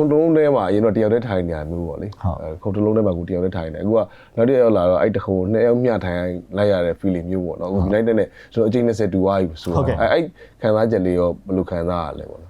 ခုံတုံးထဲမှာအရင်တော့တယောက်တည်းထိုင်နေရမျိုးပေါ့လေဟုတ်အဲခုံတုံးထဲမှာကိုတယောက်တည်းထိုင်နေအခုကနောက်တစ်ယောက်လာတော့အဲ့တခုံနှစ်ယောက်မျှထိုင်လိုက်ရတဲ့ feeling မျိုးပေါ့နော်အခု United နဲ့ကျွန်တော်အချိန်20တူသွားပြီဆိုဟုတ်တော့ကဲ့အဲ့အဲ့ခံစားချက်လေးရောဘယ်လိုခံစားရလဲပေါ့နော်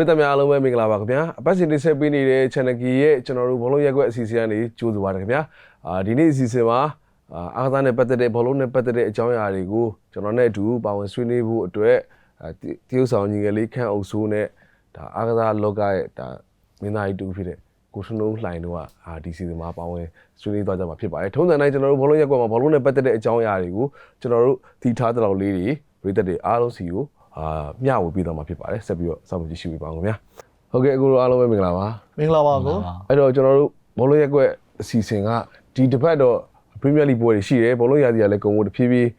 ပရိသတ်များအားလုံးပဲမင်္ဂလာပါခင်ဗျာအပတ်စဉ်တင်ဆက်ပေးနေတဲ့ channel ကြီးရဲ့ကျွန်တော်တို့ဘောလုံးရက်ကွက်အစီအစဉ်ကနေကြိုးစားပါတယ်ခင်ဗျာအာဒီနေ့အစီအစဉ်မှာအာအားကစားနဲ့ပတ်သက်တဲ့ဘောလုံးနဲ့ပတ်သက်တဲ့အကြောင်းအရာတွေကိုကျွန်တော်နဲ့အတူပါဝင်ဆွေးနွေးဖို့အတွက်အာတတရုတ်ဆောင်ညီငယ်လေးခန့်အုပ်ဆိုးနဲ့ဒါအားကစားလောကရဲ့ဒါမင်းသားကြီးတူဖြစ်တဲ့ကိုထွန်းလုံးလှိုင်တို့ကအာဒီစီစဉ်မှာပါဝင်ဆွေးနွေးသွားကြမှာဖြစ်ပါတယ်ထုံးစံတိုင်းကျွန်တော်တို့ဘောလုံးရက်ကွက်မှာဘောလုံးနဲ့ပတ်သက်တဲ့အကြောင်းအရာတွေကိုကျွန်တော်တို့သီထားတဲ့လောက်လေးတွေပရိသတ်တွေအားလုံးစီကို အာမျှဝေပေးသွားမှာဖြစ်ပါတယ်ဆက်ပြီးတော့စောင့်ကြည့်ရှုပေးပါအောင်ခင်ဗျာဟုတ်ကဲ့အခုတို့အားလုံးပဲမင်္ဂလာပါမင်္ဂလာပါကိုအဲ့တော့ကျွန်တော်တို့ဘောလုံးရက်ကွက်အစီအစဉ်ကဒီတစ်ပတ်တော့ပရီးမီးယားလိပွဲတွေရှိတယ်ဘောလုံးရာသီကလည်းကုန်ဖို့တဖြည်းဖြည်း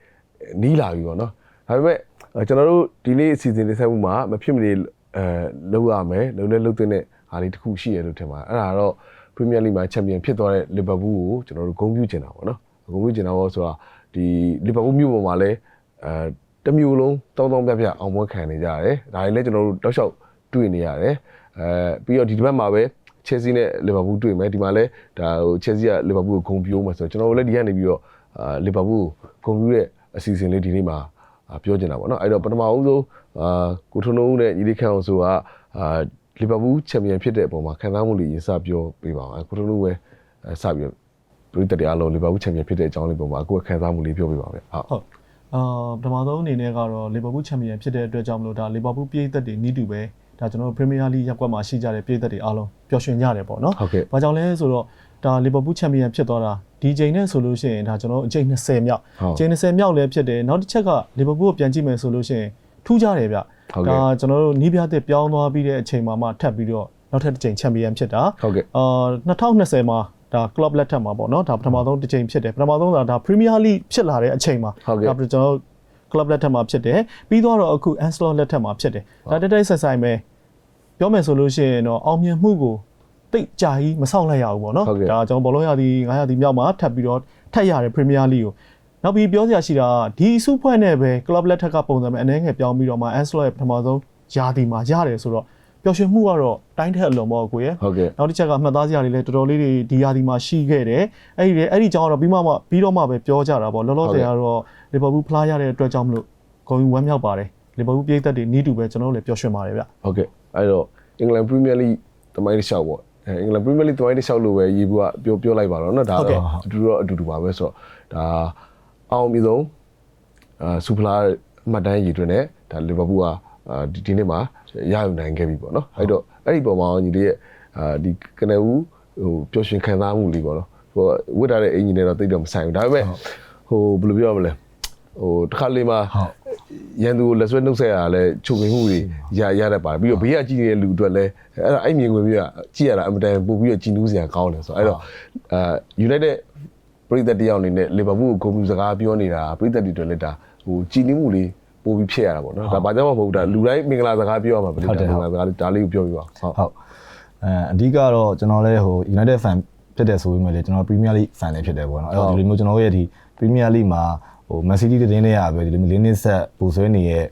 နီးလာပြီပေါ့နော်ဒါပေမဲ့အဲကျွန်တော်တို့ဒီနေ့အစီအစဉ်တင်ဆက်မှုမှာမဖြစ်မနေအဲလုပ်ရမယ်လုပ်လဲလုပ်တဲ့ဟာလေးတစ်ခုရှိရလို့ထင်ပါတယ်အဲ့ဒါတော့ပရီးမီးယားလိမှာချန်ပီယံဖြစ်သွားတဲ့လီဗာပူးကိုကျွန်တော်တို့ဂုဏ်ပြုချင်တာပေါ့နော်ဂုဏ်ပြုချင်တာပေါ့ဆိုတာဒီလီဗာပူးမြို့ပေါ်မှာလည်းအဲ တစ်မျိုးလုံးတောင်းတောင်းပြပြအောင်ပွဲခံနေကြရတယ်ဒါတွေလည်းကျွန်တော်တို့တောက်လျှောက်တွေ့နေရတယ်အဲပြီးတော့ဒီတစ်ပတ်မှာပဲချယ်ဆီနဲ့လီဗာပူးတွေ့မယ်ဒီမှာလဲဒါဟိုချယ်ဆီကလီဗာပူးကိုဂုဏ်ပြုံးမယ်ဆိုတော့ကျွန်တော်တို့လည်းဒီကနေပြီးတော့အာလီဗာပူးကိုဂုဏ်ပြုတဲ့အစီအစဉ်လေးဒီနေ့မှာအာပြောချင်တာပေါ့နော်အဲ့တော့ပထမဦးဆုံးအာကိုထွန်းဦးနဲ့ညီလေးခန့်အောင်ဆိုကအာလီဗာပူးချန်ပီယံဖြစ်တဲ့အပေါ်မှာခံစားမှုလေးရင်စပြောပေးပါအောင်ကိုထွန်းဦးပဲအဲစပြီးပြည်သက်တရားလုံးလီဗာပူးချန်ပီယံဖြစ်တဲ့အကြောင်းလေးပုံမှာအခုခံစားမှုလေးပြောပေးပါဦးဗျဟုတ်ဟုတ် အာပထမဆုံးအနေနဲ့ကတော့လီဗာပူးချန်ပီယံဖြစ်တဲ့အတွက်ကြောင့်မလို့ဒါလီဗာပူးပြည်သက်တွေနီးတူပဲဒါကျွန်တော်တို့ပရီးမီးယားလိရပ်ကွက်မှာရှိကြတဲ့ပြည်သက်တွေအားလုံးပျော်ရွှင်ကြတယ်ပေါ့နော်ဟုတ်ကဲ့ဘာကြောင့်လဲဆိုတော့ဒါလီဗာပူးချန်ပီယံဖြစ်သွားတာဒီချိန်နဲ့ဆိုလို့ရှိရင်ဒါကျွန်တော်တို့အချိန်20မြောက်ဟုတ်ချိန်20မြောက်လည်းဖြစ်တယ်နောက်တစ်ချက်ကလီဗာပူးကိုပြန်ကြည့်မယ်ဆိုလို့ရှိရင်ထူးခြားတယ်ဗျဟုတ်ကဲ့ဒါကျွန်တော်တို့နီးပြတဲ့ပြောင်းသွားပြီးတဲ့အချိန်မှာမှထပ်ပြီးတော့နောက်ထပ်တစ်ချိန်ချန်ပီယံဖြစ်တာဟုတ်ကဲ့အာ2020မှာ ဒါ club လက်ထက်မှာပေါ့နော်ဒါပထမဆုံးတစ်ချိန်ဖြစ်တယ်ပထမဆုံးဒါဒါ Premier League ဖြစ်လာတဲ့အချိန်မှာဟုတ်ကဲ့ဒါကျွန်တော်တို့ club လက်ထက်မှာဖြစ်တယ်ပြီးတော့အခု Anslot လက်ထက်မှာဖြစ်တယ်ဒါတက်တိုက်ဆက်ဆိုင်ပဲပြောမယ်ဆိုလို့ရှိရင်တော့အောင်မြင်မှုကိုတိတ်ကြာကြီးမဆောင်လိုက်ရဘူးပေါ့နော်ဟုတ်ကဲ့ဒါကျွန်တော်ဘောလုံးရသည်9ရာသီမြောက်မှာထပ်ပြီးတော့ထပ်ရတဲ့ Premier League ကိုနောက်ပြီးပြောစရာရှိတာကဒီစုဖွဲ့နဲ့ပဲ club လက်ထက်ကပုံစံပဲအနေငယ်ပြောင်းပြီးတော့မှ Anslot ရဲ့ပထမဆုံးယာတီမှာရတယ်ဆိုတော့ ပျော်ရွှင်မှုကတော့တိုင်းထက်အလွန်ပေါ့ကိုရဲ့ ဟုတ်ကဲ့ နောက်တစ်ချက်ကမှတ်သားစရာတွေလည်းတော်တော်လေးတွေဒီယာဒီမှာရှိခဲ့တယ်အဲ့ဒီလေအဲ့ဒီကြောင့်ကတော့ပြီးမှမှပြီးတော့မှပဲပြောကြတာပေါ့လောလောဆယ်ကတော့လီဗာပူးဖလားရတဲ့အတွက်ကြောင့်မလို့ဂုဏ်ယူဝမ်းမြောက်ပါတယ်လီဗာပူးပြည်သက်တွေနီးတူပဲကျွန်တော်တို့လည်းပျော်ရွှင်ပါတယ်ဗျ ဟုတ်ကဲ့အဲ့တော့အင်္ဂလန်ပရီးမီးယားလိတမိုင်းတစ်လျှောက်ပေါ့အဲအင်္ဂလန်ပရီးမီးယားလိတမိုင်းတစ်လျှောက်လို့ပဲရေဘူးကပြောပြောလိုက်ပါတော့เนาะဒါ ဟုတ်ကဲ့ တော့အတူတူတော့အတူတူပါပဲဆိုတော့ဒါအောင်မြင်ဆုံးအာစူပလာမှတ်တမ်းရည်တွင်နဲ့ဒါလီဗာပူးကအာဒီဒီနေ့မှာ ရယူနိုင်ခဲ့ပြီပေါ့နော်အဲ့တော့အဲ့ဒီပုံမှာညီလေးရဲ့အာဒီကနဦးဟိုပျော်ရွှင်ခံစားမှုလေးပေါ့နော်ဟိုဝတ်ထားတဲ့အင်ဂျင်နဲ့တော့တိတ်တော့မဆိုင်ဘူးဒါပေမဲ့ဟိုဘယ်လိုပြောရမလဲဟိုတစ်ခါလေးမှာရန်သူကိုလက်ဆွဲနှုတ်ဆက်ရတာလဲချုပ်ငင်မှုတွေရရတတ်ပါတယ်ပြီးတော့ဘေးကကြည့်နေတဲ့လူအတွက်လဲအဲ့ဒါအဲ့မြင်ဝင်ပြီးကကြည့်ရတာအမတန်ပို့ပြီးတော့ကြည်နူးစရာကောင်းတယ်ဆိုတော့အဲ့တော့အာ United ပရိသတ်တယောက်အနေနဲ့လီဗာပူးကိုဂုဏ်ပြုစကားပြောနေတာပရိသတ်တွေအတွက်လဲဒါဟိုကြည်နူးမှုလေး ပို့ပြီးဖြစ်ရတာပေါ့နော်ဒါဘာကြောင့်မှမဟုတ်ဘူးဒါလူတိုင်းမင်္ဂလာစကားပြောရမှာပဲလေဒါမင်္ဂလာစကားလေးဒါလေးကိုပြောပြပါဟုတ်ဟုတ်အဲအဓိကတော့ကျွန်တော်လည်းဟို United fan ဖြစ်တဲ့ဆိုပေမဲ့လေကျွန်တော် Premier League fan လည်းဖြစ်တယ်ပေါ့နော်အဲ့တော့ဒီလိုမျိုးကျွန်တော်ရဲ့ဒီ Premier League မှာဟို Man City တဲ့တင်းတွေကပဲဒီလိုမျိုးလင်းနစ်ဆက်ပူဆွဲနေရဲ့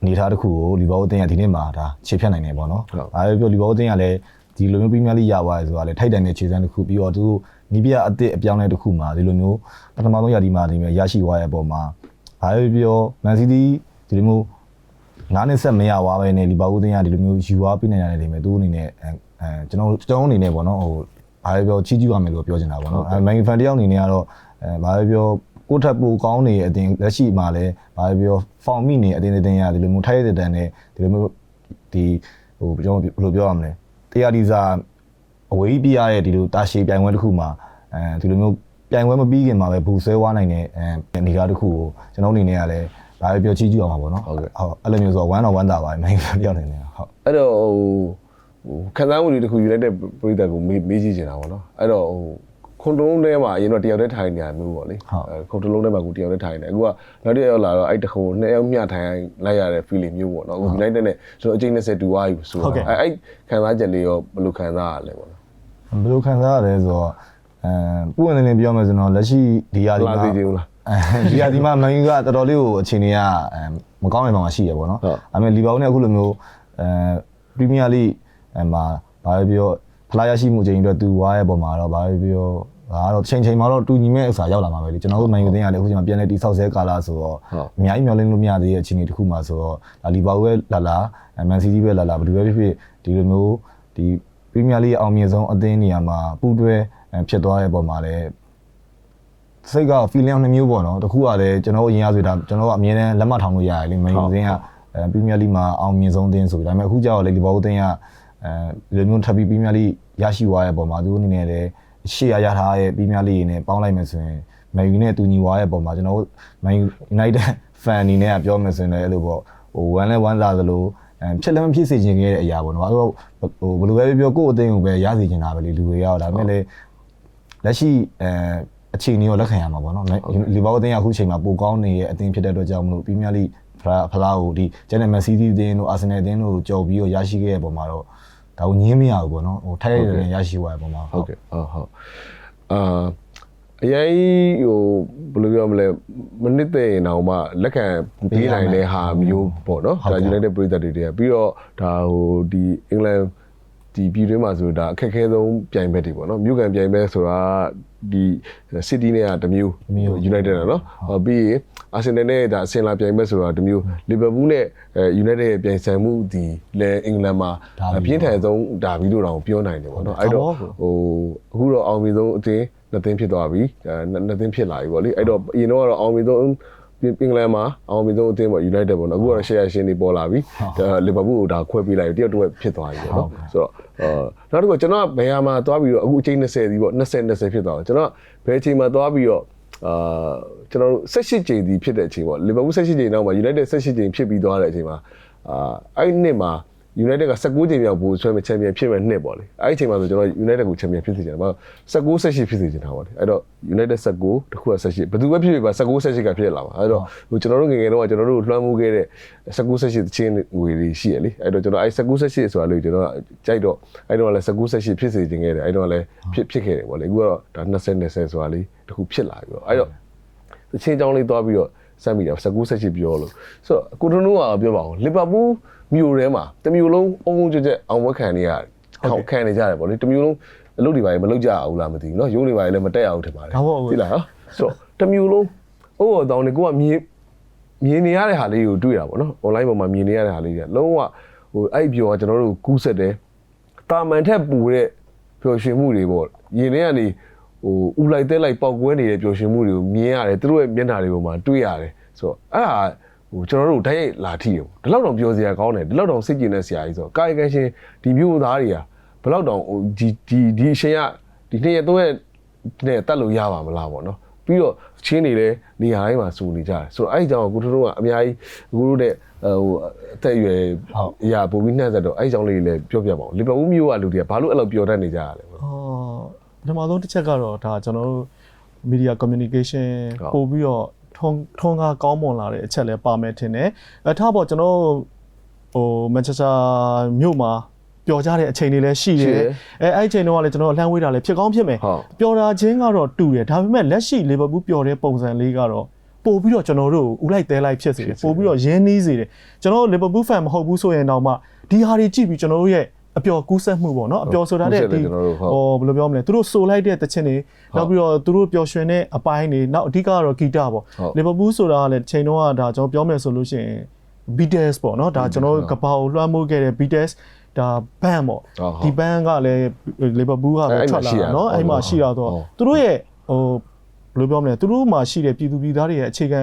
အနေထားတစ်ခုကိုလီဗာပူးအသင်းကဒီနေ့မှာဒါခြေဖြတ်နိုင်တယ်ပေါ့နော်အဲပြောလီဗာပူးအသင်းကလည်းဒီလိုမျိုး Premier League ရသွားတယ်ဆိုတာလေထိုက်တန်တဲ့ခြေစမ်းတစ်ခုပြီးတော့သူနီးပြအစ်စ်အပြောင်းလဲတစ်ခုမှာဒီလိုမျိုးပထမဆုံးရာဒီမှာဒီမျိုးရရှိသွားရဲ့အပေါ်မှာဘာပဲပြော Man City ဒီလိုမျိုးငါးနှစ်ဆက်မရသွားပဲနဲ့လီဗာပူးတင်းကဒီလိုမျိုးယူသွားပြနိုင်ရတယ်နေမယ်သူအနေနဲ့အဲအဲကျွန်တော်ကျွန်တော်အနေနဲ့ပေါ့နော်ဟိုဘာပဲပြောချီးကျူးရမယ်လို့ပြောချင်တာပေါ့နော်အဲမန်ဖန်တယောက်အနေနဲ့ကတော့အဲဘာပဲပြောကိုယ့်ထက်ပိုကောင်းနေတဲ့အတင်းလက်ရှိမှာလည်းဘာပဲပြောဖောင်မိနေအတင်းတင်းရဒီလိုမျိုးထိုက်ရတဲ့တန်နဲ့ဒီလိုမျိုးဒီဟိုကျွန်တော်ဘယ်လိုပြောရမလဲတရားဒီစာအဝေးပြရတဲ့ဒီလိုတာရှည်ပြိုင်ပွဲတစ်ခုမှာအဲဒီလိုမျိုးပြိုင်ပွဲမပြီးခင်မှာပဲဘူဆွဲဝါနိုင်တဲ့အဲနေရာတစ်ခုကိုကျွန်တော်အနေနဲ့ကလည်း ဘာပဲပြောချီးကျူးအောင်ပါပေါ့နော်ဟုတ်ကဲ့ဟုတ်အဲ့လိုမျိုးဆိုတော့1 on 1တာပါမင်းကတယောက်နေနေဟုတ်အဲ့တော့ဟိုဟိုခံစားမှုတွေတခု United ပြည်သက်ကိုမေးမေးကြည့်နေတာပေါ့နော်အဲ့တော့ဟိုခုံတုံးထဲမှာအရင်တော့တယောက်တည်းထိုင်နေရမျိုးပေါ့လေဟုတ်အဲခုံတုံးထဲမှာကိုတယောက်တည်းထိုင်နေအခုကနောက်တစ်ယောက်လာတော့အဲ့တခုံနှစ်ယောက်မျှထိုင်လိုက်ရတဲ့ feeling မျိုးပေါ့နော်အခု United နဲ့ကျွန်တော်အကျိန်း20တူသွားပြီဆိုဟုတ်တော့ကဲ့အဲ့အဲ့ခံစားချက်လေးရောဘယ်လိုခံစားရလဲပေါ့နော်ဘယ်လိုခံစားရလဲဆိုတော့အဲပုံအနေနဲ့ပြောမယ်ဆိုတော့လက်ရှိဒီယာဒီလာမှာသေးသေးဘူးလားအဲ ဒီယာဒီမှာမန်ယူကတော်တော်လေးကိုအခြေအနေကအဲမကောင်းတဲ့ဘက်မှာရှိရပေါ့နော်ဟုတ်ဒါပေမဲ့လီဗာပူးနဲ့အခုလိုမျိုးအဲပရီးမီးယားလိအဲမှာဘာပဲပြောဖလားရရှိမှုအချိန်အတွက်သူဝါရဲ့ပုံမှာတော့ဘာပဲပြောဒါကတော့ချိန်ချိန်မှာတော့တူညီမဲ့ဥစ္စာရောက်လာမှာပဲလေကျွန်တော်တို့မန်ယူတင်းရတယ်အခုချိန်မှာပြန်လဲတိဆောက်ဆဲကာလာဆိုတော့ဟုတ်အများကြီးမျှော်လင့်လို့မရသေးတဲ့အခြေအနေတစ်ခုမှဆိုတော့ဒါလီဗာပူးပဲလာလာမန်စီးတီးပဲလာလာဘယ်သူပဲဖြစ်ဖြစ်ဒီလိုမျိုးဒီပရီးမီးယားလိအောင်မြင်ဆုံးအသင်းနေရာမှာပူးတွဲအဲဖြစ်သွားတဲ့ပုံမှာလည်း စိတ်က feeling နှစ်မျိုးပေါ့နော်တခုကလည်းကျွန်တော်တို့အရင်ရဆိုဒါကျွန်တော်တို့ကအမြဲတမ်းလက်မထောင်လို့ရတယ်လေမန်ယူသင်းကအဲပရီးမီးယားလိမှာအောင်မြင်ဆုံးသင်းဆိုပြီးဒါပေမဲ့အခုကျတော့လေလီဗာပူးသင်းကအဲဒီလိုမျိုးထပ်ပြီးပရီးမီးယားလိရရှိသွားတဲ့ပုံမှာသူတို့အနေနဲ့လည်းရှေ့ရရထားတဲ့ပရီးမီးယားလိနဲ့ပေါင်းလိုက်မယ်ဆိုရင်မန်ယူနဲ့တူညီသွားတဲ့ပုံမှာကျွန်တော်တို့မန်ယူ United fan အနေနဲ့ကပြောမယ်ဆိုရင်လည်းအဲ့လိုပေါ့ဟိုဝမ်းလဲဝမ်းသာသလိုအဲဖြစ်လည်းမဖြစ်စေချင်ခဲ့တဲ့အရာပေါ့နော်အဲ့တော့ဟိုဘယ်လိုပဲပြောကိုယ့်အသင်းကိုပဲရစေချင်တာပဲလေလူတွေရောဒါပေမဲ့လည်းလက်ရှိအဲ အခြေအနေကိုလက်ခံရမှာပေါ့နော်လီဗာပူးအသင်းကအခုချိန်မှာပိုကောင်းနေရဲ့အသင်းဖြစ်တဲ့အတွက်ကြောင့်မလို့ပရီးမီးယားလိဖလားဖလားကိုဒီဂျန်နယ်မန်စီးတီးအသင်းတို့အာဆင်နယ်အသင်းတို့ကြော်ပြီးတော့ရရှိခဲ့တဲ့ပုံမှာတော့ဒါကိုညင်းမရဘူးပေါ့နော်ဟိုထိုက်ရတဲ့ရရှိသွားတဲ့ပုံမှာဟုတ်ကဲ့ဟုတ်ဟုတ်အာအရင်ဟိုဘယ်လိုပြောမလဲမနစ်တဲ့ရင်တော့မှလက်ခံပေးနိုင်တဲ့ဟာမျိုးပေါ့နော်ဒါ United ပြည်သက်တွေတည်းပြီးတော့ဒါဟိုဒီအင်္ဂလန်ဒီပြည်တွင်းမှာဆိုဒါအခက်အခဲဆုံးပြိုင်ဘက်တွေပေါ့နော်မြို့ကန်ပြိုင်ဘက်ဆိုတာ ဒီ City နဲ့ကတစ်မျိုး United နဲ့နော်ဟောပြီးရင် Arsenal နဲ့ဒါအစင်လာပြိုင်ဘက်ဆိုတာတစ်မျိုး Liverpool နဲ့အဲ United ရဲ့ပြိုင်ဆိုင်မှုဒီလဲအင်္ဂလန်မှာပြင်းထန်ဆုံးဒါပြီးလို့တော့ပြောနိုင်တယ်ပေါ့နော်အဲ့တော့ဟိုအခုတော့အောင်မြင်ဆုံးအသင်းနှစ်သင်းဖြစ်သွားပြီအဲနှစ်နှစ်သင်းဖြစ်လာပြီပေါ့လေအဲ့တော့အရင်တော့ကတော့အောင်မြင်ဆုံး ပင်ကလန်မှာအောင်မြင်ဆုံးအသင်းပေါ့ United ပေါ့နော်အခုကတော့ share ရှင်တွေပေါ်လာပြီဒါလီဗာပူးကိုဒါခွဲပေးလိုက်ပြီတယောက်တစ်ဝက်ဖြစ်သွားပြီပေါ့နော်ဆိုတော့အဲနောက်တစ်ခုကျွန်တော်ကဘယ်ဟာမှာသွားပြီးတော့အခုအချိန်20ဒီပေါ့20 20ဖြစ်သွားတယ်ကျွန်တော်ဘယ်အချိန်မှာသွားပြီးတော့အာကျွန်တော်တို့18ချိန်ဒီဖြစ်တဲ့အချိန်ပေါ့လီဗာပူး18ချိန်နောက်မှာ United 18ချိန်ဖြစ်ပြီးသွားတဲ့အချိန်မှာအာအဲ့ဒီနှစ်မှာ United က19ချိန်မြောက်ဘူးဆွဲမဲ့ချန်ပီယံဖြစ်မဲ့နှစ်ပေါ့လေအဲ့ဒီအချိန်မှာဆိုကျွန်တော် United ကိုချန်ပီယံဖြစ်စေချင်တယ်ဘာလို့19 18ဖြစ်စေချင်တာပေါ့လေအဲ့တော့ United 19တခုက18ဘယ်သူပဲဖြစ်ဖြစ်ပါ19 18ကဖြစ်လာမှာအဲ့တော့ဟိုကျွန်တော်တို့ငယ်ငယ်တော့ကျွန်တော်တို့လွှမ်းမိုးခဲ့တဲ့19 18တချင်းငွေတွေရှိရလေအဲ့တော့ကျွန်တော်အဲ့19 18ဆိုတာလေကျွန်တော်ကြိုက်တော့အဲ့တော့လည်း19 18ဖြစ်စေချင်ခဲ့တယ်အဲ့တော့လည်းဖြစ်ဖြစ်ခဲ့တယ်ပေါ့လေအခုကတော့ဒါ20 20ဆိုတာလေတခုဖြစ်လာပြီပေါ့အဲ့တော့တချင်းချောင်းလေးသွားပြီးတော့စမ်းမိတာ19 18ပြောလို့ဆိုတော့ကိုထနိုးကပြောပါအောင်လီဗာပူး မြို့ထဲမှာတစ်မြို့လုံးအုံအုံကြက်ကြက်အောင်ဝက်ခံနေရတယ်ခေါက်ခံနေကြတယ်ပေါ့လေတစ်မြို့လုံးအလုပ်တွေပါမလုပ်ကြဘူးလားမသိဘူးเนาะရုံးတွေပါလည်းမတက်ရဘူးထင်ပါတယ် ဒါပေါ့ဟုတ် သိလားနော်ဆိုတော့တစ်မြို့လုံးအိုးတော်နေကိုကမြင်မြင်နေရတဲ့ဟာလေးကိုတွေ့တာပေါ့နော် online ပေါ်မှာမြင်နေရတဲ့ဟာလေးတွေလုံးဝဟိုအဲ့ပြောကကျွန်တော်တို့ကူးဆက်တယ်တာမန်ထက်ပူတဲ့ပျော်ရွှင်မှုတွေပေါ့ရင်ထဲကနေဟိုဥလိုက်တဲလိုက်ပောက်ကွဲနေတဲ့ပျော်ရွှင်မှုတွေကိုမြင်ရတယ်သူတို့ရဲ့မျက်နှာတွေပေါ်မှာတွေ့ရတယ်ဆိုတော့အဲ့ဒါ ဟိုကျွန်တော်တို့ဓာတ်ရိုက်လာထိတယ်ဒီလောက်တော့ပြောစရာကောင်းတယ်ဒီလောက်တော့စိတ်ကျင်တဲ့ဆရာကြီးဆိုတော့ကာယကံရှင်ဒီမျိုးသားတွေကဘယ်လောက်တော့ဟိုဒီဒီဒီအရှင်ကဒီနှစ်ရက်သုံးရက်နဲ့တတ်လို့ရပါမလားပေါ့နော်ပြီးတော့ချင်းနေလဲနေရာတိုင်းမှာစုနေကြတယ်ဆိုတော့အဲ့ဒီကြောင့်ကိုတို့တို့ကအများကြီးကိုတို့တဲ့ဟိုအသက်အရွယ်အရာပုံပြီးနှက်ဆက်တော့အဲ့ဒီကြောင့်လေးလည်းပြောပြပါဦးလီဗာပူးမျိုးကလူတွေကဘာလို့အဲ့လိုပျော်တတ်နေကြရလဲပေါ့အော်ပထမဆုံးတစ်ချက်ကတော့ဒါကျွန်တော်တို့ media communication ဟုတ်ပို့ပြီးတော့ ထုံးထုံးကားကောင်းမွန်လာတဲ့အချက်လည်းပါမယ်ထင်တယ်အဲထားပေါ့ကျွန်တော်တို့ဟို Manchester မြို့မှာပျော်ကြတဲ့အချိန်တွေလည်းရှိရှိတတယ်ယ်အဲအဲ့ဒီအချိန်တုန်းကလည်းကျွန်တော်အလှမ်းဝေးတာလည်းဖြစ်ကောင်းဖြစ်မယ်ဟုတ်ပျော်တာချင်းကတော့တူတယ်ဒါပေမဲ့လက်ရှိ Liverpool ပျော်တဲ့ပုံစံလေးကတော့ပို့ပြီးတော့ကျွန်တော်တို့ကိုဥလိုက်တဲလိုက်ဖြစ်စေတယ်ပို့ပြီးတော့ရင်းနှီးစေတယ်ကျွန်တော်တို့ Liverpool fan မဟုတ်ဘူးဆိုရင်တော့မှဒီဟာတွေကြည့်ပြီးကျွန်တော်တို့ရဲ့ အပျော်ကူးဆက်မှုပေါ့နော်အပျော်ဆိုတာတဲ့ကူးဆက်တယ်ဒီကျွန်တော်တို့ဟုတ်ဟိုဘယ်လိုပြောမလဲသူတို့ဆိုလိုက်တဲ့တခြင်းတွေနောက်ပြီးတော့သူတို့ပျော်ရွှင်တဲ့အပိုင်းတွေနောက်အဓိကကတော့ဂီတပေါ့ဟုတ်လီဗာပူးဆိုတာကလည်းချိန်တော့ကဒါကျွန်တော်ပြောမယ်ဆိုလို့ရှိရင် Beatles ပေါ့နော်ဒါကျွန်တော်တို့ကပောက်လွှမ်းမိုးခဲ့တဲ့ Beatles ဒါ band ပေါ့ဟုတ်ဟုတ်ဒီ band ကလည်းလီဗာပူးကအဲ့ပဲအဲ့မှာထွက်လာရှိရတာနော်ဟုတ်အဲ့မှာဟုတ်ရှိတာတော့ဟုတ်သူတို့ရဲ့ဟိုဘယ်လိုပြောမလဲသူတို့မှာရှိတဲ့ပြည်သူပြည်သားတွေရဲ့အခြေခံ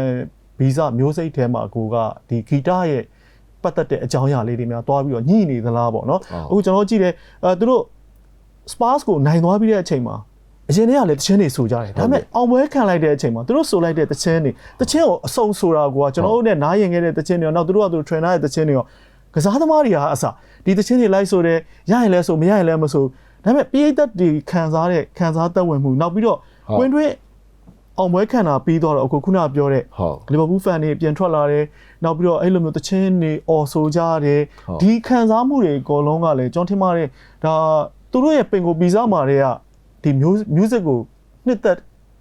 ဗီဇမျိုးစိတ်ထဲမှာကိုကဒီဂီတရဲ့ ပတ်သက်တဲ့အကြောင်းအရာလေးတွေများတွားပြီးတော့ညှိနေသလားပေါ့နော်အခုကျွန်တော်ကြည့်တယ်အဲသူတို့ Spurs ကိုနိုင်သွားပြီးတဲ့အချိန်မှာအရင်တည်းကလည်းတချင်းတွေဆိုကြတယ်ဒါပေမဲ့အောင်ပွဲခံလိုက်တဲ့အချိန်မှာသူတို့ဆိုလိုက်တဲ့တချင်းတွေတချင်းကိုအစုံဆိုတာကကျွန်တော်တို့နဲ့နားရင်ခဲ့တဲ့တချင်းတွေရောနောက်သူတို့ကသူတို့ trainer ရဲ့တချင်းတွေရောကစားသမားတွေဟာအစဒီတချင်းတွေလိုက်ဆိုတယ်ရရင်လဲဆိုမရရင်လဲမဆိုဒါပေမဲ့ပိဋကတ်တွေခံစားတဲ့ခံစားသက်ဝင်မှုနောက်ပြီးတော့ဟုတ်ကွင်းတွင်း အောင်ပွဲခံတာပြီးတော့အခုခုနပြောတဲ့ဟုတ်လီဗာပူးဖန်တွေပြန်ထွက်လာတယ်နောက်ပြီးတော့အဲ့လိုမျိုးတချင်းတွေအော်ဆိုကြတယ်ဟုတ်ဒီခံစားမှုတွေအကုန်လုံးကလည်းကျွန်တော်ထင်ပါတယ်ဒါသူတို့ရဲ့ပင်ကိုပီဇာမာတွေကဒီ music ကိုနှစ်သက်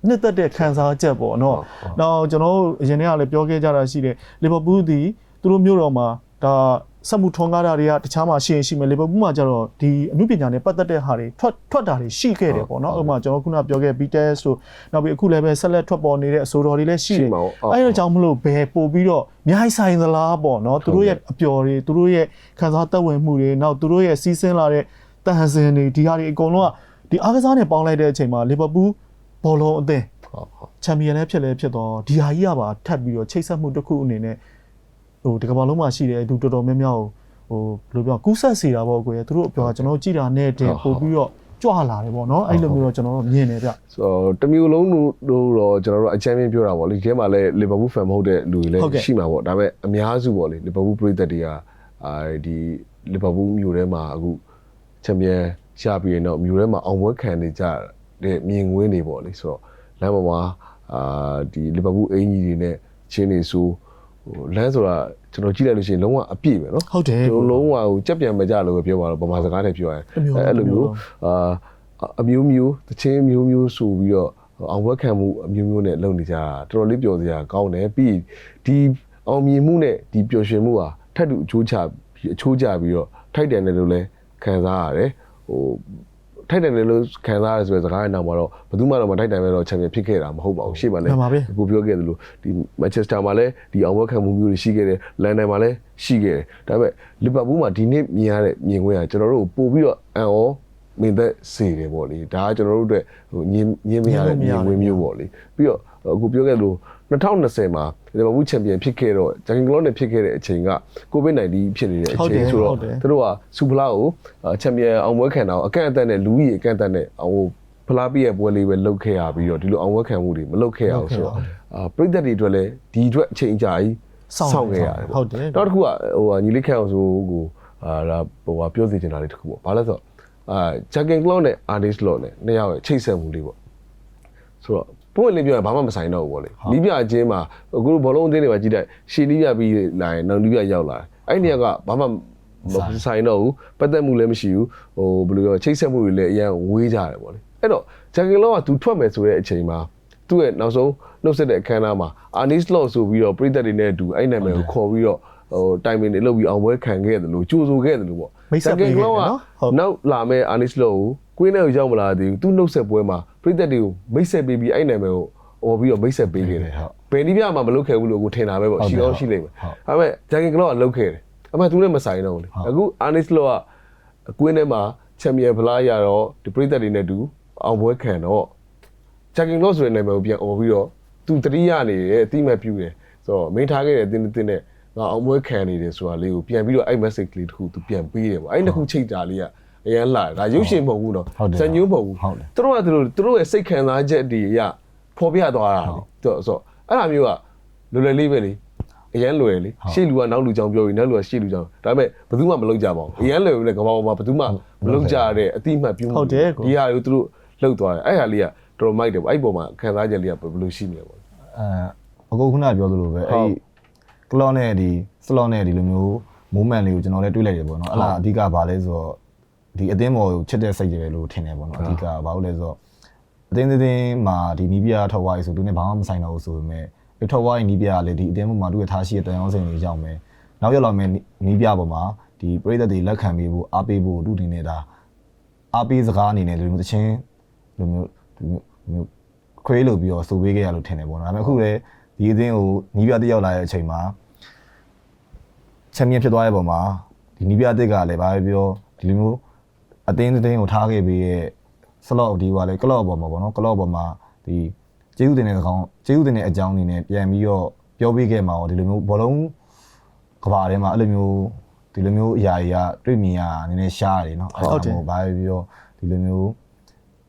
နှစ်သက်တဲ့ခံစားချက်ပေါ့နော်ဟုတ်နောက်ကျွန်တော်တို့အရင်ကလည်းပြောခဲ့ကြတာရှိတယ်လီဗာပူးဒီသူတို့မျိုးတော်မှာဒါ စက်မှုထွန်းကားတာတွေကတခြားမှာရှိရင်ရှိမယ်လီဗာပူးမှာကျတော့ဒီအမှုပညာနဲ့ပတ်သက်တဲ့ဟာတွေထွက်ထွက်တာတွေရှိခဲ့တယ်ပေါ့နော်ဥပမာကျွန်တော်ခုနပြောခဲ့ BTS တို့နောက်ပြီးအခုလည်းပဲဆက်လက်ထွက်ပေါ်နေတဲ့အဆိုတော်တွေလည်းရှိရှိတယ်မှာပေါ့အဲ့ဒါကြောင့်မလို့ဘယ်ပို့ပြီးတော့အများကြီးဆိုင်သလားပေါ့နော်သူတို့ရဲ့အပျော်တွေသူတို့ရဲ့ခံစားသက်ဝင်မှုတွေနောက်သူတို့ရဲ့စီးဆင်းလာတဲ့တန်ဟန်စင်တွေဒီဟာတွေအကုန်လုံးကဒီအားကစားနဲ့ပေါင်းလိုက်တဲ့အချိန်မှာလီဗာပူးဘောလုံးအသင်းဟုတ်ဟုတ်ချန်ပီယံလည်းဖြစ်လည်းဖြစ်တော့ဒီဟာကြီးကပါထပ်ပြီးတော့ချိတ်ဆက်မှုတစ်ခုအနေနဲ့ ဟိုဒီကမ္ဘာလုံးမှာရှိတဲ့သူတော်တော်များများကိုဟိုဘယ်လိုပြောကူးဆက်စေတာပေါ့ကိုရသူတို့အပြောကျွန်တော်တို့ကြည်တာနဲ့တည်းပို့ပြီးတော့ကြွလာတယ်ပေါ့နော်အဲ့လိုမျိုးတော့ကျွန်တော်တို့မြင်နေဗျဆိုတော့တမျိုးလုံးတို့တော့ကျွန်တော်တို့အချမ်းပြင်းပြောတာပေါ့လေဒီထဲမှာလည်းလီဗာပူးဖန်မဟုတ်တဲ့လူတွေလည်းဟုတ်ကဲ့ရှိမှာပေါ့ဒါပေမဲ့အများစုပေါ့လေလီဗာပူးပရိသတ်တွေကအာဒီလီဗာပူးမျိုးထဲမှာအခုချန်ပီယံရပြီးရင်တော့မျိုးထဲမှာအောင်ပွဲခံနေကြတဲ့မြင်ကွင်းတွေပေါ့လေဆိုတော့လမ်းပေါ်မှာအာဒီလီဗာပူးအင်ကြီးတွေနဲ့ချင်းနေဆို ဟိုလမ်းဆိုတာကျွန်တော်ကြည့်လိုက်လို့ရှိရင်လုံးဝအပြည့်ပဲเนาะ ဟုတ်တယ် ကျွန်တော်လုံးဝဟိုကြက်ပြန်မကြလို့ပဲပြောပါတော့ဗမာစကားနဲ့ပြောရရင် တစ်မျိုး အဲ့လို တစ်မျိုး မျိုးအာအမျိုးမျိုးတချင်းမျိုးမျိုးဆိုပြီးတော့အောင်ဘွက်ခံမှုအမျိုးမျိုးနဲ့လုပ်နေကြတာတော်တော်လေးပျော်စရာကောင်းတယ်ပြီးဒီအောင်မြင်မှုနဲ့ဒီပျော်ရွှင်မှုဟာထပ်တူအချိုးချပြီးအချိုးကျပြီးတော့ထိုက်တယ်တယ်လို့လည်းခံစားရတယ်ဟို ထိုက်တယ်တယ်လို့ခံစားရဆိုတဲ့စကားရဲ့နောက်မှာတော့ဘယ်သူမှတော့မထိုက်တယ်ပဲတော့ချန်ပီယံဖြစ်ခဲ့တာမဟုတ်ပါဘူးရှေ့မှာလည်းမှန်ပါဗျကိုပြောခဲ့သလိုဒီမန်ချက်စတာမှာလည်းဒီအောင်ဘွက်ခံမှုမျိုးတွေရှိခဲ့တယ်လန်ဒန်မှာလည်းရှိခဲ့တယ်ဒါပေမဲ့လီဗာပူးမှာဒီနေ့မြင်ရတဲ့မြင်ကွင်းကကျွန်တော်တို့ကိုပို့ပြီးတော့အန်အောမင်းသက်စေတယ်ပေါ့လေဒါကကျွန်တော်တို့အတွက်ဟိုညင်းညင်းမရတဲ့မြင်ကွင်းမျိုးပေါ့လေပြီးတော့အခုပြောခဲ့သလို 2020မှာလီဗာပူးချန်ပီယံဖြစ်ခဲ့တော့ဂျန်ကလော့နဲ့ဖြစ်ခဲ့တဲ့အချိန်ကကိုဗစ် -19 ဖြစ်နေတဲ့အဟုတ်တချိန်ယ်ဆိုတော့ဟုတ်တယ်သူတို့ကစူဖလာကိုချန်ပီယံအောင်ပွဲခံတာကိုအကန့်အသတ်နဲ့လူကြီးအကန့်အသတ်နဲ့ဟိုဖလားပြည့်ရဲ့ပွဲလေးပဲလုပ်ခဲ့ရပြီးတော့ဒီလိုအောင်ပွဲခံမှုတွေမလုပ်ခဲ့ရအောင်ဆိုတော့အာပြိသက်တွေအတွက်လည်းဒီအတွက်အချိန်ကြာကြီးစောင့်စောင့်ခဲ့ရတယ်ဟုတ်တယ်နောက်တစ်ခုကဟိုဟာညီလေးခန့်အောင်ဆိုကိုအာဒါဟိုဟာပြောစီချင်တာလေးတစ်ခုပေါ့ဘာလဲဆိုတော့အာဂျက်ကင်ကလော့နဲ့အာဒီစ်လော့နဲ့နှစ်ယောက်ရဲ့ချိတ်ဆက်မှုလေးပေါ့ဆိုတော့ ပုံဝင်လေးပြောရင်ဘာမှမဆိုင်တော့ဘူးပေါ့လေနီးပြချင်းမှာအခုဘောလုံးအသင်းတွေမှာကြည့်လိုက်ရှေ့နီးပြပြီးလာရင်နောက်နီးပြရောက်လာတယ်အဲ့ဒီနေရာကဘာမှမဆိုင်တော့ဘူးပတ်သက်မှုလည်းမရှိဘူးဟိုဘယ်လိုပြောချိတ်ဆက်မှုတွေလည်းအရင်ဝေးကြတယ်ပေါ့လေအဲ့တော့ဂျက်ကင်လော့ကသူထွက်မယ်ဆိုတဲ့အချိန်မှာသူ့ရဲ့နောက်ဆုံးနှုတ်ဆက်တဲ့အခမ်းအနားမှာအာနီစ်လော့ဆိုပြီးတော့ပြည်သက်တွေနဲ့အတူအဲ့နာမည်ကိုခေါ်ပြီးတော့ဟိုတိုင်ပင်တွေလုပ်ပြီးအောင်ပွဲခံခဲ့တယ်လို့ကြိုးဆိုခဲ့တယ်လို့ပေါ့မိတ်ဆက်ပေးခဲ့တယ်နော်ဟုတ်နောက်လာမဲ့အာနီစ်လော့ကိုကွင်းထဲကိုရောက်မလာသေးဘူးသူနှုတ်ဆက်ပွဲမှာ ပြည်သက်တွေကိုမိတ်ဆက်ပေးပြီးအဲ့နာမည်ကိုអော်ပြီးတော့မိတ်ဆက်ပေးခဲ့တယ်ဟုတ်ဘယ်နည်းပြမှမလုပ်ခဲ့ဘူးလို့ကိုထင်တာပဲပေါ့ဟုတ်ရှိတယ်အောင်ရှိလိမ့်မယ်ဟုတ်ဒါပေမဲ့ဂျန်ကင်ကလော့ကလုပ်ခဲ့တယ်အမှသူနဲ့မဆိုင်တော့ဘူးလေဟုတ်အခုအာနီစ်လော့ကကွင်းထဲမှာချန်ပီယံဖလားရတော့ဒီပြည်သက်တွေနဲ့တူအောင်ပွဲခံတော့ဂျက်ကင်လော့ဆိုတဲ့နာမည်ကိုပြန်អော်ပြီးတော့သူတတိယနေတယ်အတိမတ်ပြူတယ်ဆိုတော့မိန်းထားခဲ့တဲ့တင်းတင်းနဲ့ငါအောင်ပွဲခံနေတယ်ဆိုတာလေးကိုပြန်ပြီးတော့အဲ့ message လေးတစ်ခုသူပြန်ပေးတယ်ပေါ့အဲ့နှစ်ခုချိတ်တာလေးက အရန်လာတယ်ဒါရုပ်ရှင်မဟုတ်ဘူးတော့ဟုတ်တယ်ဇန်ညိုးမဟုတ်ဘူးဟုတ်တယ်သူတို့ကသူတို့သူတို့ရဲ့စိတ်ခံစားချက်တွေရဖော်ပြသွားတာလေဆိုတော့ဆိုတော့အဲ့လိုမျိုးကလွယ်လွယ်လေးပဲလေအရန်လွယ်လေရှေ့လူကနောက်လူကြောင်ပြောပြီးနောက်လူကရှေ့လူကြောင်ဒါပေမဲ့ဘယ်သူမှမလုပ်ကြပါဘူးအရန်လွယ်ဘူးလေကမ္ဘာပေါ်မှာဘယ်သူမှမလုပ်ကြရတဲ့အတိအမှတ်ပြုမှုဟုတ်တယ်ကိုဒီဟာကိုသူတို့လှုပ်သွားတယ်အဲ့ဟာလေးကတော်တော်မိုက်တယ်ပေါ့အဲ့ဒီပုံမှာခံစားချက်လေးကဘယ်လိုရှိမလဲပေါ့အဲအကိုခုနပြောသလိုပဲဟုတ်အဲ့ကလော့နဲ့ဒီစလော့နဲ့ဒီလိုမျိုး movement လေးကိုကျွန်တော်လည်းတွေးလိုက်တယ်ပေါ့နော်အဲ့ဒါအဓိကဘာလဲဆိုတော့ ဒီအသင်းမော်ကိုချစ်တဲ့စိတ်တွေပဲလို့ထင်တယ်ပေါ့နော်အဓိကဘာလို့လဲဆိုတော့အသင်းအသင်းမှာဒီနီးပြထောက်ဝါးရေးဆိုသူနဲ့ဘာမှမဆိုင်တော့ဘူးဆိုပေမဲ့ဒီထောက်ဝါးရေးနီးပြကလည်းဒီအသင်းမှာသူ့ရဲ့ထားရှိတဲ့တန်ရောင်းစိန်တွေရောက်မယ်နောက်ရောက်လာမယ်နီးပြပေါ်မှာဒီပရိသတ်တွေလက်ခံပေးဖို့အားပေးဖို့အတူတင်နေတာအားပေးစကားအနေနဲ့ဒီလိုမျိုးတချင်းဒီလိုမျိုးဒီလိုမျိုးခွေးလို့ပြီးတော့စိုးပေးခဲ့ရလို့ထင်တယ်ပေါ့နော်ဒါပေမဲ့အခုလည်းဒီအသင်းကိုနီးပြတစ်ယောက်လာတဲ့အချိန်မှာချန်ပီယံဖြစ်သွားတဲ့ပုံမှာဒီနီးပြအသစ်ကလည်းဘာပဲပြောဒီလိုမျိုး အသင်းတစ်သင်းကိုထားခဲ့ပြီးရဲ့စလော့ဒီပါလေကလော့ပေါ်မှာပေါ့နော်ကလော့ပေါ်မှာဒီကျေးဇူးတင်တဲ့ကောင်ကျေးဇူးတင်တဲ့အကြောင်းအနေနဲ့ပြန်ပြီးတော့ပြောပေးခဲ့မှာတော့ဒီလိုမျိုးဘောလုံးကဘာထဲမှာအဲ့လိုမျိုးဒီလိုမျိုးအရာတွေကတွေ့မြင်ရတာနည်းနည်းရှားတယ်နော်ဟုတ်တယ်အဲ့ဒါမို့ဘာပဲပြောဒီလိုမျိုး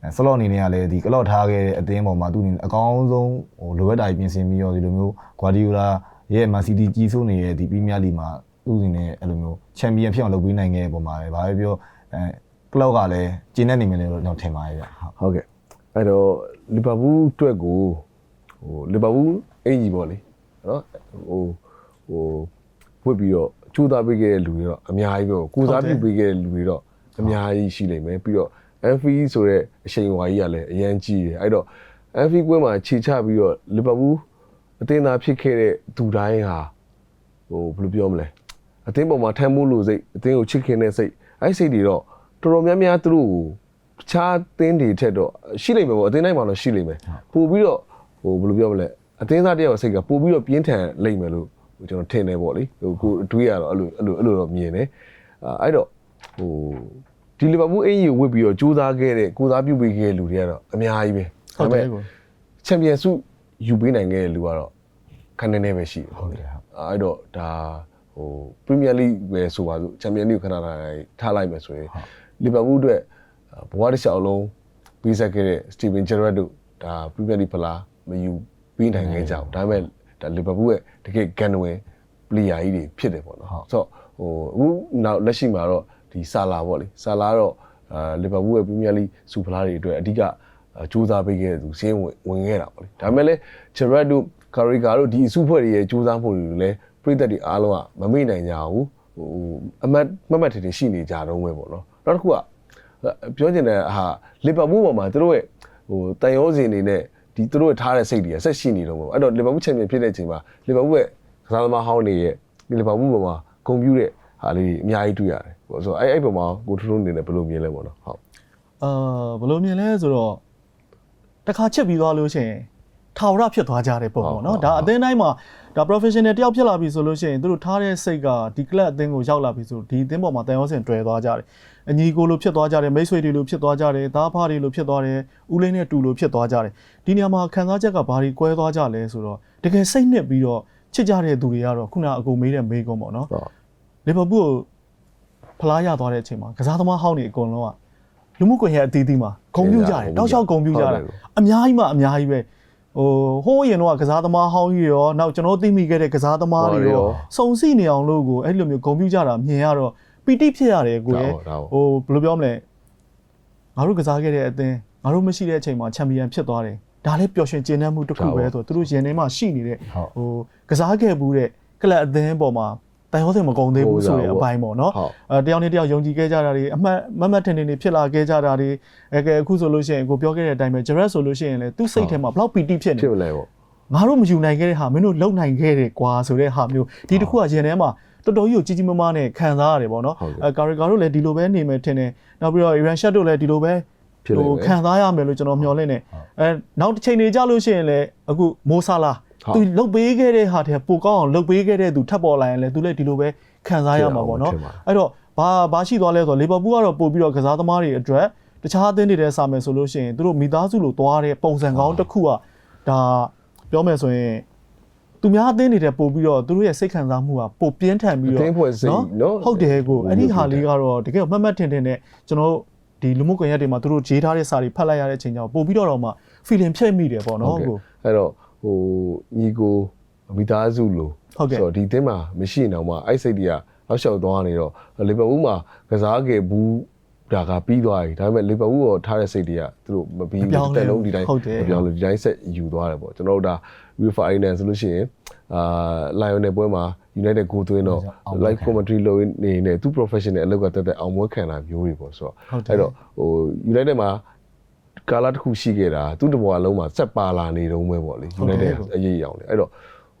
အဲဆလော့အနေနဲ့ကလည်းဒီကလော့ထားခဲ့တဲ့အသင်းပေါ်မှာသူအနေနဲ့အကောင်းဆုံးဟိုလိုအပ်တာကြီးပြင်ဆင်ပြီးတော့ဒီလိုမျိုးဂွာဒီယိုလာရဲ့မန်စီးတီးကြီးစိုးနေတဲ့ဒီပရီးမီးယားလိမှာသူ့အနေနဲ့အဲ့လိုမျိုးချန်ပီယံဖြစ်အောင်လုပ်ပေးနိုင်ခဲ့တဲ့ပုံမှာပဲဘာပဲပြောအဲ ကလော့ကလည်းကျင်းနေနေမယ်လို့ကျွန်တော်ထင်ပါတယ်ဗျဟုတ်ဟုတ်ကဲ့အဲ့တော့လီဗာပူးအတွက်ကိုဟိုလီဗာပူးအင်ကြီးပေါ့လေနော်ဟိုဟိုဝတ်ပြီးတော့ကြိုးစားပေးခဲ့တဲ့လူတွေတော့အများကြီးပဲပေါ့ကိုစားပြုပေးခဲ့တဲ့လူတွေတော့အများကြီးရှိလိမ့်မယ်ပြီးတော့ FV ဆိုတဲ့အချိန်ဝါကြီးကလည်းအရန်ကြီးတယ်အဲ့တော့ FV ကွင်းမှာခြေချပြီးတော့လီဗာပူးအသင်းသားဖြစ်ခဲ့တဲ့သူတိုင်းဟာဟိုဘယ်လိုပြောမလဲအသင်းပေါ်မှာထမ်းမှုလို့စိတ်အသင်းကိုချစ်ခင်တဲ့စိတ်အဲ့စိတ်တွေတော့ တော်တော်များများသူတို့ကိုတခြားအသင်းတွေထက်တော့ရှိလိမ့်မယ်ပေါ့အသင်းတိုင်းမှာတော့ရှိလိမ့်မယ်ပို့ပြီးတော့ဟိုဘယ်လိုပြောမလဲအသင်းသားတယောက်စိတ်ကပို့ပြီးတော့ပြင်းထန်လိမ့်မယ်လို့ဟိုကျွန်တော်ထင်တယ်ပေါ့လေဟိုကိုအတွေးရတော့အဲ့လိုအဲ့လိုအဲ့လိုတော့မြင်တယ်အာအဲ့တော့ဟိုဒီလီဗာပူးအင်ကြီးကိုဝစ်ပြီးတော့ကြိုးစားခဲ့တဲ့ကိုစားပြုပေးခဲ့တဲ့လူတွေကတော့အများကြီးပဲဟုတ်တယ်ကိုချန်ပီယံဆုယူပေးနိုင်ခဲ့တဲ့လူကတော့ခဏနေပဲရှိတယ်ဟုတ်တယ်ဟုတ်အဲ့တော့ဒါဟိုပရီးမီးယားလိပဲဆိုပါစို့ချန်ပီယံလိကိုခဏထားလိုက်ထားလိုက်မယ်ဆိုရင် လီဗာပူးအတွက်ဘဝတစ်လျှောက်လုံးပြီးဆက်ခဲ့တဲ့စတီဗင်ဂျယ်ရက်တို့ဒါပရီးမီးယားလိဖလားမယူပြီးနိုင်ခဲ့ကြဘူးဒါပေမဲ့ဒါလီဗာပူးရဲ့တကယ်ကန်ဝင်ပလီယာကြီးတွေဖြစ်တယ်ပေါ့နော်ဆိုတော့ဟိုအခုနောက်လက်ရှိမှာတော့ဒီဆာလာပေါ့လေဆာလာတော့အာလီဗာပူးရဲ့ပရီးမီးယားလိစူဖလားတွေအတွက်အဓိကစူးစမ်းပေးခဲ့တဲ့သူစင်းဝင်ဝင်ခဲ့တာပေါ့လေဒါပေမဲ့လည်းဂျယ်ရက်တို့ကာရီကာတို့ဒီအစုဖွဲ့တွေရဲ့စူးစမ်းမှုတွေကိုလည်းပြည်သက်တွေအားလုံးကမမေ့နိုင်ကြဘူးဟိုအမတ်မတ်မတ်ထင်ထင်ရှိနေကြတော့ပဲပေါ့နော် နောက်တစ်ခုကပြောချင်တဲ့ဟာလီဗာပူးပေါ်မှာသူတို့ရဲ့ဟိုတန်ရောစင်နေနဲ့ဒီသူတို့ထားတဲ့စိတ်တွေကဆက်ရှိနေတော့ပေါ့အဲ့တော့လီဗာပူးချန်ပီယံဖြစ်တဲ့အချိန်မှာလီဗာပူးရဲ့ကစားသမားဟောင်းတွေရဲ့ဒီလီဗာပူးပေါ်မှာဂုဏ်ပြုတဲ့ဟာလေးအများကြီးတွေ့ရတယ်ပေါ့ဆိုတော့အဲ့အဲ့ပေါ်မှာကိုထုံးထုံးနေနဲ့ဘယ်လိုမြင်လဲပေါ့နော်ဟုတ်အာဘယ်လိုမြင်လဲဆိုတော့တစ်ခါချက်ပြီးသွားလို့ရှိရင် ထာဝရဖြစ်သွားကြတဲ့ပုံပေါ့နော်ဒါအသင်းတိုင်းမှာဒါ professional တယောက်ဖြစ်လာပြီဆိုလို့ရှိရင်သူတို့ထားတဲ့စိတ်ကဒီ club အသင်းကိုရောက်လာပြီဆိုဒီအသင်းပေါ်မှာတန်ရောစင်တွယ်သွားကြတယ်အညီကိုလိုဖြစ်သွားကြတယ်မိတ်ဆွေတွေလိုဖြစ်သွားကြတယ်သားဖားတွေလိုဖြစ်သွားတယ်ဦးလေးနဲ့တူလိုဖြစ်သွားကြတယ်ဒီနေရာမှာခံစားချက်ကဘာတွေကွဲသွားကြလဲဆိုတော့တကယ်စိတ်နှစ်ပြီးတော့ချစ်ကြတဲ့သူတွေကတော့ခုနအကူမေးတဲ့မေးခွန်းပေါ့နော်ဟုတ်လီဗာပူးကိုဖလားရသွားတဲ့အချိန်မှာကစားသမားဟောင်းတွေအကုန်လုံးကလူမှုကွန်ရက်အသီးသီးမှာဂုံပြူကြတယ်တောက်လျှောက်ဂုံပြူကြတယ်အများကြီးမှအများကြီးပဲ ဟိုဟိုးရင်တော့ကစားသမားဟောင်းကြီးရောနောက်ကျွန်တော်သိမိခဲ့တဲ့ကစားသမားတွေရောစုံစည်းနေအောင်လို့ကိုအဲ့လိုမျိုးဂုံပြူကြတာမြင်ရတော့ပီတိဖြစ်ရတယ်ကိုရဲ့ဒါပေါ့ဟိုဘယ်လိုပြောမလဲငါတို့ကစားခဲ့တဲ့အသင်းငါတို့မရှိတဲ့အချိန်မှာချန်ပီယံဖြစ်သွားတယ်ဒါလည်းပျော်ရွှင်ကျေနပ်မှုတစ်ခုပဲဆိုတော့သူတို့ရင်ထဲမှာရှိနေတဲ့ဟုတ်ဟိုကစားခဲ့ဘူးတဲ့ကလပ်အသင်းပေါ်မှာ တန်ရောစင်မကုန်သေးဘူးဆိုတဲ့အပိုင်းပေါ့နော်ဟုတ်အဲတယောက်နဲ့တယောက်ယုံကြည်ခဲ့ကြတာတွေအမှတ်မတ်မတ်ထင်ထင်တွေဖြစ်လာခဲ့ကြတာတွေအဲကဲအခုဆိုလို့ရှိရင်ကိုပြောခဲ့တဲ့အတိုင်းပဲဂျရက်ဆိုလို့ရှိရင်လေသူ့စိတ်ထဲမှာဘလောက်ပီတိဖြစ်နေဖြစ်မလဲပေါ့ငါတို့မယူနိုင်ခဲ့တဲ့ဟာမင်းတို့လုံနိုင်ခဲ့တယ်ကွာဆိုတဲ့ဟာမျိုးဒီတစ်ခုကရင်ထဲမှာတော်တော်ကြီးကိုကြီးကြီးမားမားနဲ့ခံစားရတယ်ပေါ့နော်ဟုတ်ကဲ့အဲကာရီကာတို့လည်းဒီလိုပဲနေမယ်ထင်တယ်နောက်ပြီးတော့ Iran Shot တို့လည်းဒီလိုပဲဖြစ်လိမ့်မယ်ခံစားရမယ်လို့ကျွန်တော်မျှော်လင့်နေအဲနောက်တစ်ချိန်တွေကြာလို့ရှိရင်လည်းအခုမိုးဆာလာဟုတ် သူလုတ်ပေးခဲ့တဲ့ဟာတည်းပိုကောင်းအောင်လုတ်ပေးခဲ့တဲ့သူထပ်ပေါ်လာရင်လည်းသူလည်းဒီလိုပဲခံစားရမှာပေါ့နော်ဖြစ်ပါအဲ့တော့ဘာဘာရှိသွားလဲဆိုတော့လီဗာပူးကတော့ပို့ပြီးတော့ကစားသမားတွေအတွက်တခြားအသင်းတွေနဲ့စာမယ်ဆိုလို့ရှိရင်သူတို့မိသားစုလိုသွားတဲ့ပုံစံကောင်းတစ်ခုကဒါပြောမယ်ဆိုရင်သူများအသင်းတွေနဲ့ပို့ပြီးတော့သူတို့ရဲ့စိတ်ခံစားမှုကပိုပြင်းထန်ပြီးအတော့သင်းဖွဲ့စိတ်နော်ဟုတ်တယ်ကိုဟိုအဲ့ဒီဟာပြင်းထန်လေးကတော့တကယ်မှတ်မှတ်ထင်ထင်နဲ့ကျွန်တော်တို့ဒီလူမှုကွန်ရက်တွေမှာသူတို့ရေးထားတဲ့စာတွေဖတ်လိုက်ရတဲ့အချိန်ကျတော့ပို့ပြီးတော့တော့မှ feeling ဖြစ်မိတယ်ပေါ့နော်ကိုအဲ့တော့ ဟိုညီကိုမိသားစုလို့ဟုတ်ကဲ့ဆိုတော့ဒီအသင်းမှာမရှိရင်တော့မှအဲ့စိတ်တွေကနောက်လျှောက်သွားနေတော့လီဗာပူးမှာကစားခဲ့ဘူးဒါကပြီးသွားပြီဒါပေမဲ့လီဗာပူးကိုထားတဲ့စိတ်တွေကသူတို့မပြီးမပြောင်းဘူးလဲတက်လုံးဒီတိုင်းဟုတ်တယ်မပြောင်းလို့ဒီတိုင်းဆက်ယူသွားတယ်ပေါ့ကျွန်တော်တို့ဒါ UEFA Island ဆိုလို့ရှိရင်အာ Lionel ပွဲမှာ United ကိုသွင်းတော့အောင်ပွဲ live ခံ commentary လုပ်နေနေသူ professional အလုပ်ကတက်တက်အောင်ပွဲခံတာမျိုးတွေပေါ့ဆိုတော့ဟုတ်တယ်အဲ့တော့ဟို United မှာ ကာလာတစ်ခုရှိခဲ့တာသူ့တဘောအလုံးမှာဆက်ပါလာနေတုံးပဲပေါ့လေဟုတ်တယ် United အရေးအရောင်လေအဲ့တော့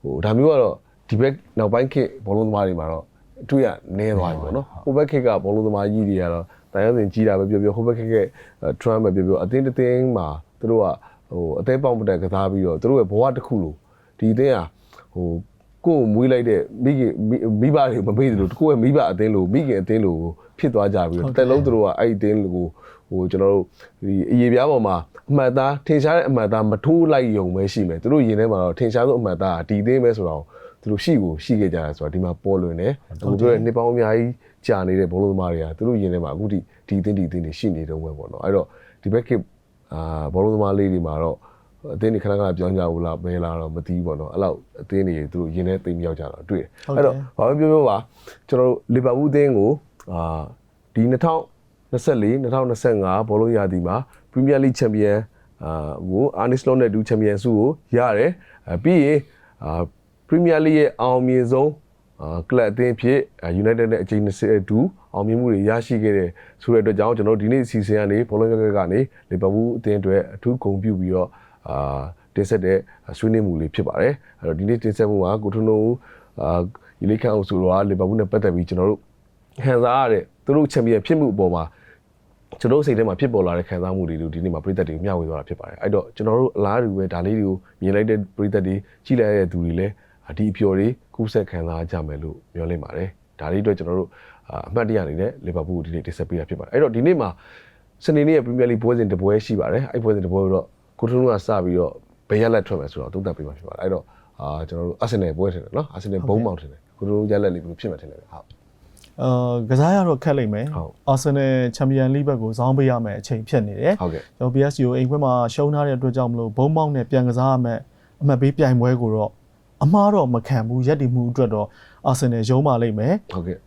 ဟိုဒါမျိုးကတော့ဒီဘက်နောက်ပိုင်းခေတ်ဘောလုံးသမားတွေမှာတော့အတွေ့ရနည်းသွားပြီပေါ့နော်ဟိုဘက်ခေတ်ကဘောလုံးသမားကြီးတွေကတော့တိုင်ရစင်ကြီးတာပဲပြောပြောဟိုဘက်ခေတ်က Trump ပဲပြောပြောအတင်းတစ်တင်းမှာသူတို့ကဟိုအသေးပေါက်မတက်ကစားပြီးတော့သူတို့ရဲ့ဘဝတစ်ခုလို့ဒီအတင်းကဟို ကိုယ်ကိုမွေးလိုက်တဲ့မိခင်မိမိဘတွေမမေ့သလိုကိုယ့်ရဲ့မိဘအတင်းလို့မိခင်အတင်းလို့ဖြစ်သွားကြပြီးတော့တစ်လုံးသူတို့ကအဲ့ဒီအတင်းကိုဟိုကျွန်တော်တို့ဒီအရေးပြားပေါ်မှာအမှတ်သားထင်ရှားတဲ့အမှတ်သားမထိုးလိုက်ယုံပဲရှိမယ်သူတို့ရင်ထဲမှာတော့ထင်ရှားဆုံးအမှတ်သားကဒီအတင်းပဲဆိုတော့သူတို့ရှိကိုရှိခဲ့ကြတယ်ဆိုတော့ဒီမှာပေါ်လွင်တယ်အခုပြောတဲ့နှစ်ပေါင်းအများကြီးကြာနေတဲ့ဘောလုံးသမားတွေကသူတို့ရင်ထဲမှာအခုထိဒီအတင်းဒီအတင်းတွေရှိနေတော့ပဲပေါ့နော်အဲ့တော့ဒီဘက်ခေတ်အာဘောလုံးသမားလေးတွေမှာတော့ အသင်းတွေခဏခဏပြောင်းကြဘူးလားဘယ်လားတော့မသိဘူးပေါ့နော်အဲ့လောက်အသင်းတွေသူတို့ရင်ထဲသိမ်းမြောက်ကြတာတွေ့တယ်ဟုတ်တယ်အဲ့တော့ဘာပဲပြောပြောပါကျွန်တော်တို့လီဗာပူးအသင်းကိုအာဒီ2000 24 2025ဘောလုံးရာသီမှာ Premier League Champion အာကို Arne Slot နဲ့ဒူ Champion ဆုကိုရတယ်အဲပြီးရင်အာ Premier League ရဲ့အောင်မြင်ဆုံးအာကလပ်အသင်းဖြစ်အာ United နဲ့အချိန်20ဒူအောင်မြင်မှုတွေရရှိခဲ့တဲ့ဆိုတဲ့အတွက်ကြောင့်ကျွန်တော်တို့ဒီနေ့အစီအစဉ်ကနေဘောလုံးရက်ကနေလီဗာပူးအသင်းအတွက်အထူးဂုဏ်ပြုပြီးတော့ အာတင်ဆက်တဲ့ဆွေးနွေးမှုလေးဖြစ်ပါတယ်အဲ့တော့ဒီနေ့တင်ဆက်မှုကကိုထွန်းတို့အာဒီလေးခန့်အောင်ဆိုတော့လီဗာပူးနဲ့ပတ်သက်ပြီးကျွန်တော်တို့ခံစားရတဲ့သူတို့ချန်ပီယံဖြစ်မှုအပေါ်မှာကျွန်တော်တို့စိတ်ထဲမှာဖြစ်ပေါ်လာတဲ့ခံစားမှုတွေကိုဒီနေ့မှာပြည်သက်တွေကိုမျှဝေသွားတာဖြစ်ပါတယ်အဲ့တော့ကျွန်တော်တို့အလားတူပဲဒါလေးတွေကိုမြင်လိုက်တဲ့ပြည်သက်တွေကြည့်လိုက်တဲ့သူတွေလည်းဒီအပျော်တွေကူးဆက်ခံစားကြမယ်လို့မျှော်လင့်ပါတယ်ဒါလေးအတွက်ကျွန်တော်တို့အမှတ်တရအနေနဲ့လီဗာပူးကိုဒီနေ့တင်ဆက်ပေးတာဖြစ်ပါတယ်အဲ့တော့ဒီနေ့မှာစနေနေ့ရဲ့ပရီးမီယာလိပွဲစဉ်တစ်ပွဲရှိပါတယ်အဲ့ပွဲစဉ်တစ်ပွဲကိုတော့ ကိုထွန်းကစပြီးတော့ဘယ်ရက်လက်ထွက်မယ်ဆိုတော့သုံးသပ်ပေးမှာဖြစ်ပါတယ်အဲ့တော့အာကျွန်တော်တို့အာဆင်နယ်ပွဲထင်တယ်နော်အာဆင်နယ်ဘုံမောင်ထင်တယ်ကိုထွန်းရက်လက်လေးဘယ်လိုဖြစ်မှာထင်လဲဟုတ်အာကစားရတော့ခက်လိမ့်မယ်ဟုတ်အာဆင်နယ်ချန်ပီယံလိဘက်ကိုဇောင်းပေးရမယ်အချိန်ဖြစ်နေတယ်ဟုတ်ကဲ့ကျွန်တော် PSG ကိုအိမ်ခွဲမှာရှုံးထားတဲ့အတွက်ကြောင့်မလို့ဘုံမောက်နဲ့ပြန်ကစားရမယ်အမှတ်ပေးပြိုင်ပွဲကိုတော့အမှားတော့မခံဘူးရက်တည်မှုအတွက်တော့အာဆင်နယ်ရုံးပါလိမ့်မယ်ဟုတ်ကဲ့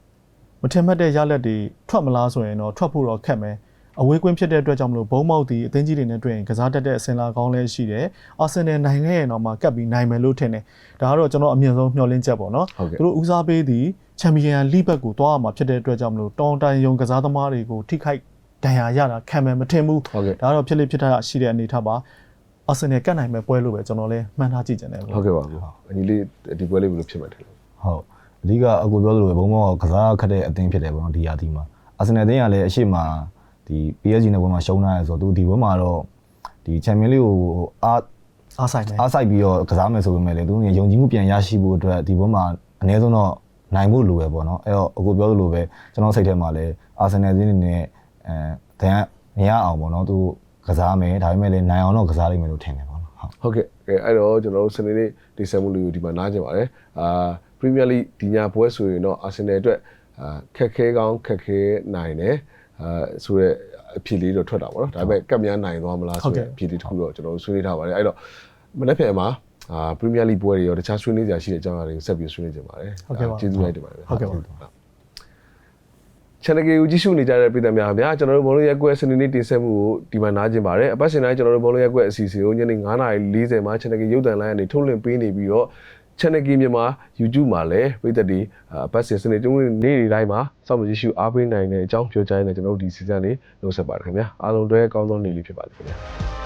မထင်မှတ်တဲ့ရလက်တွေထွက်မလားဆိုရင်တော့ထွက်ဖို့တော့ခက်မယ် အဝေးကွင်းဖြစ်တဲ့အတွက်ကြောင့်မလို့ဘုံမောက်ဒီအသင်းကြီးတွေနဲ့တွေ့ရင်ကစားတတ်တဲ့အစင်လာကောင်းလဲရှိတယ်အာဆင်နယ်နိုင်ခဲ့ရင်တော့မှကပ်ပြီးနိုင်မယ်လို့ထင်တယ်ဒါကတော့ကျွန်တော်အမြင်ဆုံးမျှော်လင့်ချက်ပေါ့နော်ဟုတ်ကဲ့သူတို့ဦးစားပေးသည်ချန်ပီယံလိဘက်ကိုတွားရမှာဖြစ်တဲ့အတွက်ကြောင့်မလို့တောင်တိုင်ယုံကစားသမားတွေကိုထိခိုက်ဒဏ်ရာရတာခံမယ်မထင်ဘူးဟုတ်ကဲ့ဒါကတော့ဖြစ်လိဖြစ်တာရှိတဲ့အနေထားပါအာဆင်နယ်ကတ်နိုင်မဲ့ပွဲလို့ပဲကျွန်တော်လည်းမှန်းထားကြည့်ကြတယ်ပေါ့ဟုတ်ကဲ့ပါအညီလေးဒီပွဲလေးဘယ်လိုဖြစ်မှာထင်လဲဟုတ်အဓိကအကိုပြောသလိုပဲဘုံဘောကစားခက်တဲ့အသင်းဖြစ်တယ်ပေါ့နော်ဒီရာသီမှာအာဆင်နယ်အသင်းကလည်းအရှိမ ဒီ PSG နဲ့ဘုံမှာရှုံးထားရဆိုတော့သူဒီဘုံမှာတော့ဒီချန်ပီယံလိကိုအားအားဆိုင်မယ်အားစိုက်ပြီးတော့ကစားမယ်ဆိုပေမဲ့လေသူကယုံကြည်မှုပြန်ရရှိဖို့အတွက်ဒီဘုံမှာအနည်းဆုံးတော့နိုင်ဖို့လိုပဲပေါ့နော်အဲ့တော့အကိုပြောသလိုပဲကျွန်တော်စိတ်ထဲမှာလည်းအာဆင်နယ်အသင်းအနေနဲ့အဲတန်မရအောင်ပေါ့နော်သူကစားမယ်ဒါပေမဲ့လည်းနိုင်အောင်တော့ကစားလိမ့်မယ်လို့ထင်တယ်ပေါ့နော်ဟုတ်ဟုတ်ကဲ့အဲအဲ့တော့ကျွန်တော်တို့စနေနေ့ဒီဆက်မှုလေးကိုဒီမှာနားကြပါတယ်အာပရီးမီယာလိဒီညာပွဲဆိုရင်တော့အာဆင်နယ်အတွက်အာခက်ခဲကောင်းခက်ခဲနိုင်တယ် အာဆိုတော့အဖြစ်လေးတော့ထွက်တာပေါ့နော်ဒါပေမဲ့ကပ်များနိုင်သွားမလားဆိုတဲ့အဖြစ်လေးတစ်ခုတော့ကျွန်တော်တို့ဆွေးနွေးထားပါတယ်အဲ့တော့မနေ့ပြန်မှာအာပရီးမီယာလိပွဲတွေရောတခြားဆွေးနွေးကြရရှိတဲ့အကြောင်းအရာတွေကိုဆက်ပြီးဆွေးနွေးကြပါတယ်ကျေးဇူးလိုက်တင်ပါတယ်ဟုတ်ကဲ့ပါ channel ကိုကြည့်ရှုနေကြတဲ့ပြည်သူများခင်ဗျာကျွန်တော်တို့ဘုံလုံးရက်ကွက်စနေနေ့တင်ဆက်မှုကိုဒီမှာနားကျင်ပါတယ်အပတ်စဉ်တိုင်းကျွန်တော်တို့ဘုံလုံးရက်ကွက်အစီအစဉ်ကိုညနေ9:40မှာ channel ရုပ်သံလိုင်းကနေထုတ်လွှင့်ပေးနေပြီးတော့ channel မြန်မာ YouTube မှာလည်းပြည်သက်တွေအပတ်စဉ်စနေနေ့နေ့တွေတိုင်းမှာစောင့်ကြည့်ရှုအားပေးနိုင်တဲ့အကြောင်းပြောကြားနေကျွန်တော်တို့ဒီစီဇန်လေးနှုတ်ဆက်ပါတယ်ခင်ဗျာအားလုံးတွေကောင်းသောနေ့လေးဖြစ်ပါစေခင်ဗျာ